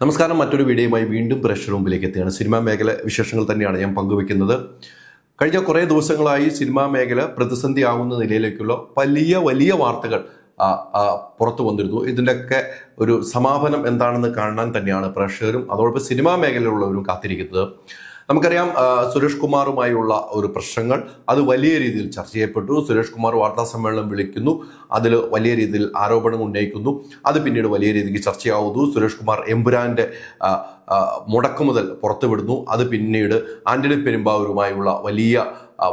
നമസ്കാരം മറ്റൊരു വീഡിയോയുമായി വീണ്ടും പ്രഷർ മുമ്പിലേക്ക് എത്തുകയാണ്. സിനിമാ മേഖല വിശേഷങ്ങൾ തന്നെയാണ് ഞാൻ പങ്കുവെക്കുന്നത് കഴിഞ്ഞ കുറേ ദിവസങ്ങളായി സിനിമാ മേഖല പ്രതിസന്ധി ആവുന്ന നിലയിലേക്കുള്ള വലിയ വലിയ വാർത്തകൾ പുറത്തു വന്നിരുന്നു. ഇതിന്റെയൊക്കെ ഒരു സമാപനം എന്താണെന്ന് കാണാൻ തന്നെയാണ് പ്രേക്ഷകരും അതോടൊപ്പം സിനിമാ മേഖലയിലുള്ളവരും കാത്തിരിക്കുന്നത്. നമുക്കറിയാം സുരേഷ് കുമാറുമായുള്ള ഒരു പ്രശ്നങ്ങൾ. അത് വലിയ രീതിയിൽ ചർച്ച ചെയ്യപ്പെട്ടു. സുരേഷ് കുമാർ വാർത്താ സമ്മേളനം വിളിക്കുന്നു. അതിൽ വലിയ രീതിയിൽ ആരോപണം ഉന്നയിക്കുന്നു. അത് പിന്നീട് വലിയ രീതിക്ക് ചർച്ചയാവുന്നു. സുരേഷ് കുമാർ എമ്പുരാന്റെ മുടക്കുമുതൽ പുറത്തുവിടുന്നു. അത് പിന്നീട് ആന്റണി പെരുമ്പാവൂരുമായുള്ള വലിയ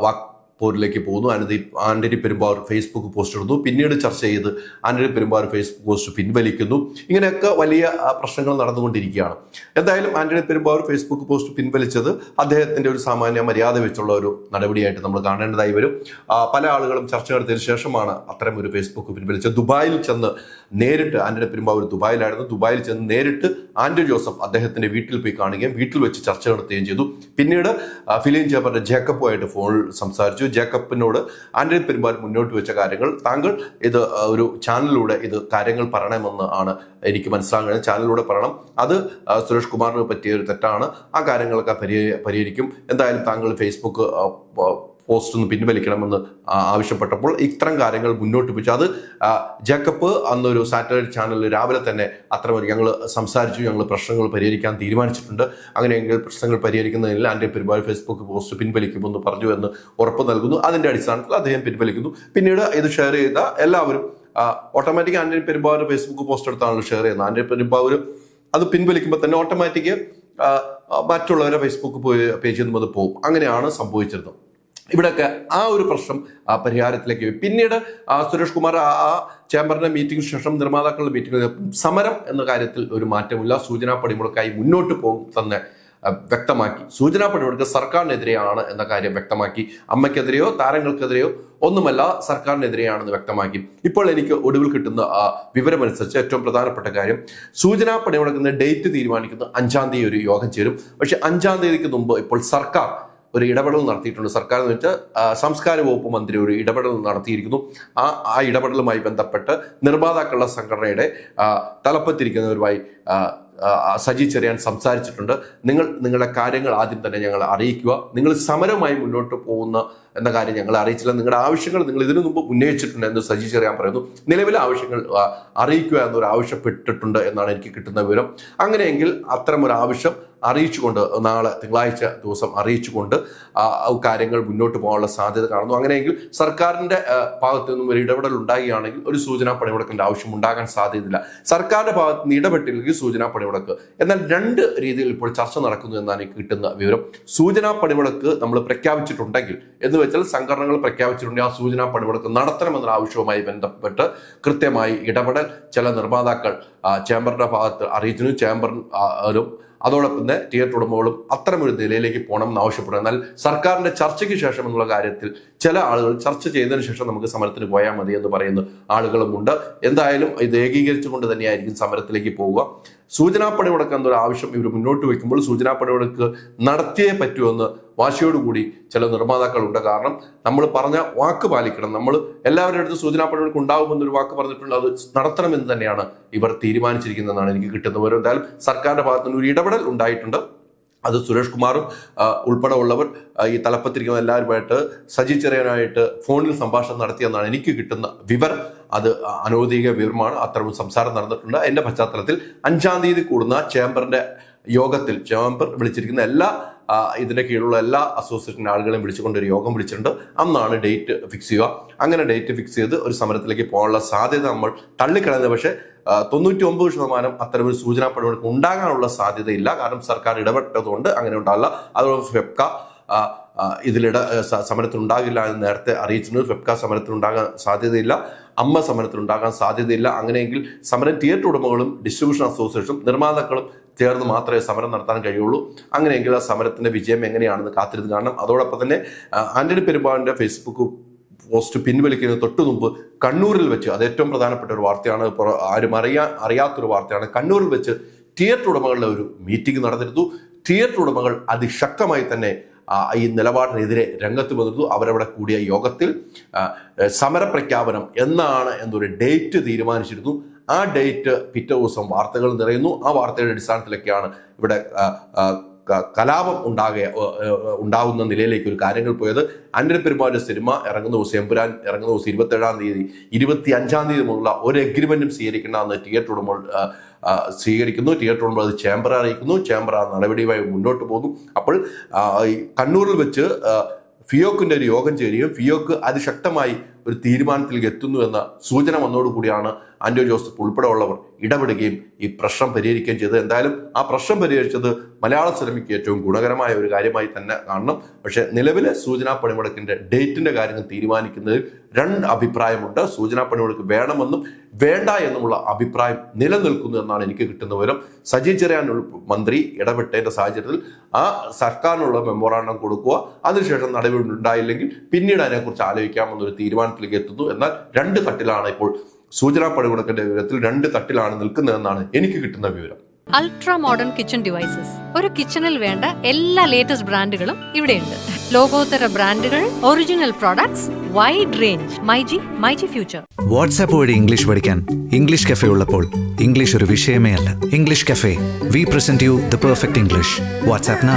വാക് പോരിലേക്ക് പോകുന്നു. ആനന്ദി ആന്റണി പെരുമ്പാവൂർ ഫേസ്ബുക്ക് പോസ്റ്റ് ഇടുന്നു. പിന്നീട് ചർച്ച ചെയ്ത് ആന്റണി പെരുമ്പാവൂർ ഫേസ്ബുക്ക് പോസ്റ്റ് പിൻവലിക്കുന്നു. ഇങ്ങനെയൊക്കെ വലിയ പ്രശ്നങ്ങൾ നടന്നുകൊണ്ടിരിക്കുകയാണ്. എന്തായാലും ആന്റണി പെരുമ്പാവൂർ ഫേസ്ബുക്ക് പോസ്റ്റ് പിൻവലിച്ചത് അദ്ദേഹത്തിന്റെ ഒരു സാമാന്യ മര്യാദ വെച്ചുള്ള ഒരു നടപടിയായിട്ട് നമ്മൾ കാണേണ്ടതായി വരും. പല ആളുകളും ചർച്ച നടത്തിയതിനു ശേഷമാണ് അത്തരം ഒരു ഫേസ്ബുക്ക് പിൻവലിച്ചത്. ദുബായിൽ ചെന്ന് നേരിട്ട് ആന്റണി പെരുമ്പാവൂർ ദുബായിലായിരുന്നു. ദുബായിൽ ചെന്ന് നേരിട്ട് ആന്റോ ജോസഫ് അദ്ദേഹത്തിന്റെ വീട്ടിൽ പോയി കാണുകയും വീട്ടിൽ വെച്ച് ചർച്ച നടത്തുകയും ചെയ്തു. പിന്നീട് ഫിലിം ചേപ്പറിന്റെ ജേക്കബുമായിട്ട് ഫോണിൽ സംസാരിച്ചു. ജേക്കബിനോട് ആന്റണി പെരുമ്പാൽ മുന്നോട്ട് വെച്ച കാര്യങ്ങൾ. താങ്കൾ ഇത് ഒരു ചാനലിലൂടെ ഇത് കാര്യങ്ങൾ പറയണമെന്ന് ആണ് എനിക്ക് മനസ്സിലാകുന്നത് ചാനലിലൂടെ പറയണം. അത് സുരേഷ് കുമാറിന് പറ്റിയ ഒരു തെറ്റാണ്. ആ കാര്യങ്ങളൊക്കെ പരിഹരി പരിഹരിക്കും. എന്തായാലും താങ്കൾ ഫേസ്ബുക്ക് പോസ്റ്റ് ഒന്ന് പിൻവലിക്കണമെന്ന് ആവശ്യപ്പെട്ടപ്പോൾ ഇത്തരം കാര്യങ്ങൾ മുന്നോട്ട് വെച്ചു. അത് ജേക്കപ്പ് അന്നൊരു സാറ്റലൈറ്റ് ചാനലിൽ രാവിലെ തന്നെ അത്തരം ഞങ്ങൾ സംസാരിച്ചു ഞങ്ങൾ പ്രശ്നങ്ങൾ പരിഹരിക്കാൻ തീരുമാനിച്ചിട്ടുണ്ട്. അങ്ങനെയെങ്കിൽ പ്രശ്നങ്ങൾ പരിഹരിക്കുന്നതിൽ ആന്റെ പെരുമാൾ ഫേസ്ബുക്ക് പോസ്റ്റ് പിൻവലിക്കുമെന്ന് പറഞ്ഞു എന്ന് ഉറപ്പ് നൽകുന്നു. അതിന്റെ അടിസ്ഥാനത്തിൽ അദ്ദേഹം പിൻവലിക്കുന്നു. പിന്നീട് ഇത് ഷെയർ ചെയ്ത എല്ലാവരും automatic Antony Perumbavoor Facebook post എടുത്താണല്ലോ share ചെയ്യുന്നത്. ആന്റണി പെരുമ്പാവൂർ അത് പിൻവലിക്കുമ്പോൾ തന്നെ ഓട്ടോമാറ്റിക് മറ്റുള്ളവരെ ഫേസ്ബുക്ക് പേജിൽ നിന്നും അത് പോകും. അങ്ങനെയാണ് സംഭവിച്ചിരുന്നത്. ഇവിടെയൊക്കെ ആ ഒരു പ്രശ്നം പരിഹാരത്തിലേക്ക് പോയി. പിന്നീട് സുരേഷ് കുമാർ ആ ആ ചേംബറിന്റെ മീറ്റിംഗിന് ശേഷം നിർമ്മാതാക്കളുടെ മീറ്റിംഗിൽ സമരം എന്ന കാര്യത്തിൽ ഒരു മാറ്റമില്ല. സൂചനാ പണിമുടക്കായി മുന്നോട്ട് പോകും തന്നെ വ്യക്തമാക്കി. സൂചനാ പണിമുടക്ക് സർക്കാരിനെതിരെയാണ് എന്ന കാര്യം വ്യക്തമാക്കി. അമ്മയ്ക്കെതിരെയോ താരങ്ങൾക്കെതിരെയോ ഒന്നുമല്ല സർക്കാരിനെതിരെയാണെന്ന് വ്യക്തമാക്കി. ഇപ്പോൾ എനിക്ക് ഒടുവിൽ കിട്ടുന്ന ആ, വിവരമനുസരിച്ച് ഏറ്റവും പ്രധാനപ്പെട്ട കാര്യം സൂചനാ പണിമുടക്കുന്ന ഡേറ്റ് തീരുമാനിക്കുന്ന അഞ്ചാം തീയതി ഒരു യോഗം ചേരും. പക്ഷെ അഞ്ചാം തീയതിക്ക് മുമ്പ് ഇപ്പോൾ സർക്കാർ ഒരു ഇടപെടൽ നടത്തിയിട്ടുണ്ട്. സർക്കാർ എന്ന് വെച്ചാൽ സംസ്കാര വകുപ്പ് മന്ത്രി ഒരു ഇടപെടൽ നടത്തിയിരിക്കുന്നു. ആ ആ ഇടപെടലുമായി ബന്ധപ്പെട്ട് നിർമ്മാതാക്കളുടെ സംഘടനയുടെ തലപ്പത്തിരിക്കുന്നവരുമായി സജി ചെറിയാൻ സംസാരിച്ചിട്ടുണ്ട്. നിങ്ങൾ നിങ്ങളുടെ കാര്യങ്ങൾ ആദ്യം തന്നെ ഞങ്ങൾ അറിയിക്കുക. നിങ്ങൾ സമരമായി മുന്നോട്ട് പോകുന്ന എന്ന കാര്യം ഞങ്ങൾ അറിയിച്ചില്ല. നിങ്ങളുടെ ആവശ്യങ്ങൾ നിങ്ങൾ ഇതിനു മുമ്പ് ഉന്നയിച്ചിട്ടുണ്ട് എന്ന് സജി ചെറിയാൻ പറയുന്നു. നിലവിലെ ആവശ്യങ്ങൾ അറിയിക്കുക എന്നൊരു ആവശ്യപ്പെട്ടിട്ടുണ്ട് എന്നാണ് എനിക്ക് കിട്ടുന്ന വിവരം. അങ്ങനെയെങ്കിൽ അത്തരം ഒരു ആവശ്യം അറിയിച്ചുകൊണ്ട് നാളെ തിങ്കളാഴ്ച ദിവസം അറിയിച്ചുകൊണ്ട് കാര്യങ്ങൾ മുന്നോട്ട് പോകാനുള്ള സാധ്യത കാണുന്നു. അങ്ങനെയെങ്കിൽ സർക്കാരിന്റെ ഭാഗത്തു നിന്നും ഒരു ഇടപെടൽ ഉണ്ടാകുകയാണെങ്കിൽ ഒരു സൂചനാ പണിമുടക്കിന്റെ ആവശ്യം ഉണ്ടാകാൻ സാധ്യതയില്ല. സർക്കാരിന്റെ ഭാഗത്ത് നിന്ന് ഇടപെട്ടില്ലെങ്കിൽ സൂചനാ പണിമുടക്ക്. എന്നാൽ രണ്ട് രീതിയിൽ ഇപ്പോൾ ചർച്ച നടക്കുന്നു എന്നാണ് കിട്ടുന്ന വിവരം. സൂചനാ പണിമുടക്ക് നമ്മൾ പ്രഖ്യാപിച്ചിട്ടുണ്ടെങ്കിൽ എന്ന് വെച്ചാൽ സംഘടനകൾ പ്രഖ്യാപിച്ചിട്ടുണ്ടെങ്കിൽ ആ സൂചനാ പണിമുടക്ക് നടത്തണമെന്ന ആവശ്യവുമായി ബന്ധപ്പെട്ട് കൃത്യമായി ഇടപെടൽ. ചില നിർമ്മാതാക്കൾ ചേംബറിന്റെ ഭാഗത്ത് അറിയിച്ചിരുന്നു. ഒരു അതോടൊപ്പം തന്നെ തിയേറ്റർ ഉടമകളും അത്തരമൊരു നിലയിലേക്ക് പോകണം എന്ന് ആവശ്യപ്പെടുന്നു. എന്നാൽ സർക്കാരിന്റെ ചർച്ചയ്ക്ക് ശേഷം എന്നുള്ള കാര്യത്തിൽ ചില ആളുകൾ ചർച്ച ചെയ്തതിനു ശേഷം നമുക്ക് സമരത്തിന് പോയാൽ മതി എന്ന് പറയുന്ന ആളുകളുമുണ്ട് എന്തായാലും ഇത് ഏകീകരിച്ചുകൊണ്ട് തന്നെയായിരിക്കും സമരത്തിലേക്ക് പോവുക. സൂചനാ പണിമുടക്ക് എന്നൊരു ആവശ്യം ഇവർ മുന്നോട്ട് വയ്ക്കുമ്പോൾ സൂചനാ പണിമുടക്ക് നടത്തിയേ പറ്റുമെന്ന് വാശിയോടുകൂടി ചില നിർമ്മാതാക്കളുണ്ട്. കാരണം നമ്മൾ പറഞ്ഞ വാക്ക് പാലിക്കണം. നമ്മൾ എല്ലാവരുടെ അടുത്ത് സൂചനാ പണിമുടക്ക് ഉണ്ടാകുമെന്നൊരു വാക്ക് പറഞ്ഞിട്ടുണ്ട് അത് നടത്തണമെന്ന് തന്നെയാണ് ഇവർ തീരുമാനിച്ചിരിക്കുന്നതെന്നാണ് എനിക്ക് കിട്ടുന്ന വിവരം എന്തായാലും സർക്കാരിന്റെ ഭാഗത്തു നിന്ന് ഒരു ഇടപെടൽ ഉണ്ടായിട്ടുണ്ട്. അത് സുരേഷ് കുമാറും ഉൾപ്പെടെ ഉള്ളവർ ഈ തലപ്പത്തിരിക്കുന്ന എല്ലാവരുമായിട്ട് സജി ചെറിയനായിട്ട് ഫോണിൽ സംഭാഷണം നടത്തിയെന്നാണ് എനിക്ക് കിട്ടുന്ന വിവരം. അത് അനൗദ്യോഗിക വിവരമാണ്. അത്തരം സംസാരം നടന്നിട്ടുണ്ട്. എന്റെ പശ്ചാത്തലത്തിൽ അഞ്ചാം തീയതി കൂടുന്ന ചേംബറിന്റെ യോഗത്തിൽ ചേംബർ വിളിച്ചിരിക്കുന്ന എല്ലാ ആ, ഇതിന്റെ കീഴിലുള്ള എല്ലാ അസോസിയേഷൻ ആളുകളെയും വിളിച്ചുകൊണ്ട് ഒരു യോഗം വിളിച്ചിട്ടുണ്ട്. അന്നാണ് ഡേറ്റ് ഫിക്സ് ചെയ്യുക. അങ്ങനെ ഡേറ്റ് ഫിക്സ് ചെയ്ത് ഒരു സമരത്തിലേക്ക് പോകാനുള്ള സാധ്യത നമ്മൾ തള്ളിക്കളയുന്നത്. പക്ഷേ തൊണ്ണൂറ്റി ഒമ്പത് ശതമാനം അത്തരം ഒരു സൂചനാ പണിമുടക്ക് ഉണ്ടാകാനുള്ള സാധ്യതയില്ല. കാരണം സർക്കാർ ഇടപെട്ടതുകൊണ്ട് അങ്ങനെ ഉണ്ടാകില്ല അതുപോലെ ഫെപ്ക ഇതിലിട സമരത്തിനുണ്ടാകില്ല എന്ന് നേരത്തെ അറിയിച്ചിട്ടുണ്ട്. ഫെപ്ക സമരത്തിനുണ്ടാകാൻ സാധ്യതയില്ല. അമ്മ സമരത്തിനുണ്ടാകാൻ സാധ്യതയില്ല. അങ്ങനെയെങ്കിൽ സമരം തിയേറ്റർ ഉടമകളും ഡിസ്ട്രിബ്യൂഷൻ അസോസിയേഷനും നിർമ്മാതാക്കളും ചേർന്ന് മാത്രമേ സമരം നടത്താൻ കഴിയുള്ളൂ. അങ്ങനെയെങ്കിൽ ആ സമരത്തിന്റെ വിജയം എങ്ങനെയാണെന്ന് കാത്തിരുന്ന് കാണണം. അതോടൊപ്പം തന്നെ ആന്റണി പെരുമ്പാവിന്റെ ഫേസ്ബുക്ക് പോസ്റ്റ് പിൻവലിക്കുന്നതിന് തൊട്ടു മുമ്പ് കണ്ണൂരിൽ വെച്ച് അത് ഏറ്റവും പ്രധാനപ്പെട്ട ഒരു വാർത്തയാണ് ആരും അറിയാ അറിയാത്തൊരു വാർത്തയാണ് കണ്ണൂരിൽ വെച്ച് തിയേറ്റർ ഉടമകളുടെ ഒരു മീറ്റിംഗ് നടന്നിരുന്നു. തിയേറ്റർ ഉടമകൾ അതിശക്തമായി തന്നെ ഈ നിലപാടിനെതിരെ രംഗത്ത് വന്നിരുന്നു. അവരവിടെ കൂടിയ യോഗത്തിൽ സമരപ്രഖ്യാപനം എന്നാണ് എന്നൊരു ഡേറ്റ് തീരുമാനിച്ചിരുന്നു. ആ ഡേറ്റ് പിറ്റേ ദിവസം വാർത്തകൾ നിറയുന്നു. ആ വാർത്തയുടെ അടിസ്ഥാനത്തിലൊക്കെയാണ് ഇവിടെ കലാപം ഉണ്ടാക ഉണ്ടാകുന്ന നിലയിലേക്ക് ഒരു കാര്യങ്ങൾ പോയത്. അനിൽ പെരുമാരുടെ സിനിമ ഇറങ്ങുന്ന ദിവസം എമ്പുരാൻ ഇറങ്ങുന്ന ദിവസം ഇരുപത്തേഴാം തീയതി ഇരുപത്തി അഞ്ചാം തീയതി മുതലുള്ള ഒരു എഗ്രിമെന്റും സ്വീകരിക്കണമെന്ന് തിയേറ്റർ ഉടമകൾ സ്വീകരിക്കുന്നു. തിയേറ്റർ ഉടമകൾ അത് ചേംബർ അറിയിക്കുന്നു. ചേംബർ ആ നടപടിയുമായി മുന്നോട്ട് പോകുന്നു. അപ്പോൾ കണ്ണൂരിൽ വെച്ച് ഫിയോക്കിന്റെ ഒരു യോഗം ചേരുകയും ഫിയോക്ക് അതിശക്തമായി ഒരു തീരുമാനത്തിലേക്ക് എത്തുന്നു എന്ന സൂചന വന്നതോടുകൂടിയാണ് ആന്റോ ജോസഫ് ഉൾപ്പെടെയുള്ളവർ ഇടപെടുകയും ഈ പ്രശ്നം പരിഹരിക്കുകയും ചെയ്തത്. എന്തായാലും ആ പ്രശ്നം പരിഹരിച്ചത് മലയാള സിനിമയ്ക്ക് ഏറ്റവും ഗുണകരമായ ഒരു കാര്യമായി തന്നെ കാണണം. പക്ഷേ നിലവിലെ സൂചനാ പണിമുടക്കിന്റെ ഡേറ്റിന്റെ കാര്യങ്ങൾ തീരുമാനിക്കുന്നതിൽ രണ്ട് അഭിപ്രായമുണ്ട്. സൂചനാ പണിമുടക്ക് വേണമെന്നും വേണ്ട എന്നുമുള്ള അഭിപ്രായം നിലനിൽക്കുന്നു എന്നാണ് എനിക്ക് കിട്ടുന്ന വിവരം. സജി ചെറിയാൻ മന്ത്രി ഇടപെട്ടതിന്റെ സാഹചര്യത്തിൽ ആ സർക്കാരിനുള്ള മെമ്മോറാണ്ടം കൊടുക്കുക. അതിനുശേഷം നടപടി ഉണ്ടായില്ലെങ്കിൽ പിന്നീട് അതിനെക്കുറിച്ച് ആലോചിക്കാമെന്നൊരു തീരുമാനത്തിലേക്ക് എത്തുന്നു. എന്നാൽ രണ്ട് തട്ടിലാണ് ഇപ്പോൾ സൂചനാ പണിമുടക്കിന്റെ വിവരത്തിൽ രണ്ട് തട്ടിലാണ് നിൽക്കുന്നതെന്നാണ് എനിക്ക് കിട്ടുന്ന വിവരം. അൾട്രാ മോഡേൺ കിച്ചൺ ഡിവൈസസ് ഒരു കിച്ചണിൽ വേണ്ട എല്ലാ ലേറ്റസ്റ്റ് ബ്രാൻഡുകളും ഇവിടെയുണ്ട്. ലോകോത്തര ബ്രാൻഡുകൾ original products wide range myG myG future WhatsApp വഴി ഇംഗ്ലീഷ് പഠിക്കാൻ ഇംഗ്ലീഷ് കഫേ ഉള്ളപ്പോൾ ഇംഗ്ലീഷ് ഒരു വിഷയമേ അല്ല. English cafe we present you the perfect English WhatsApp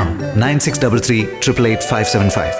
nine six double three triple eight five seven five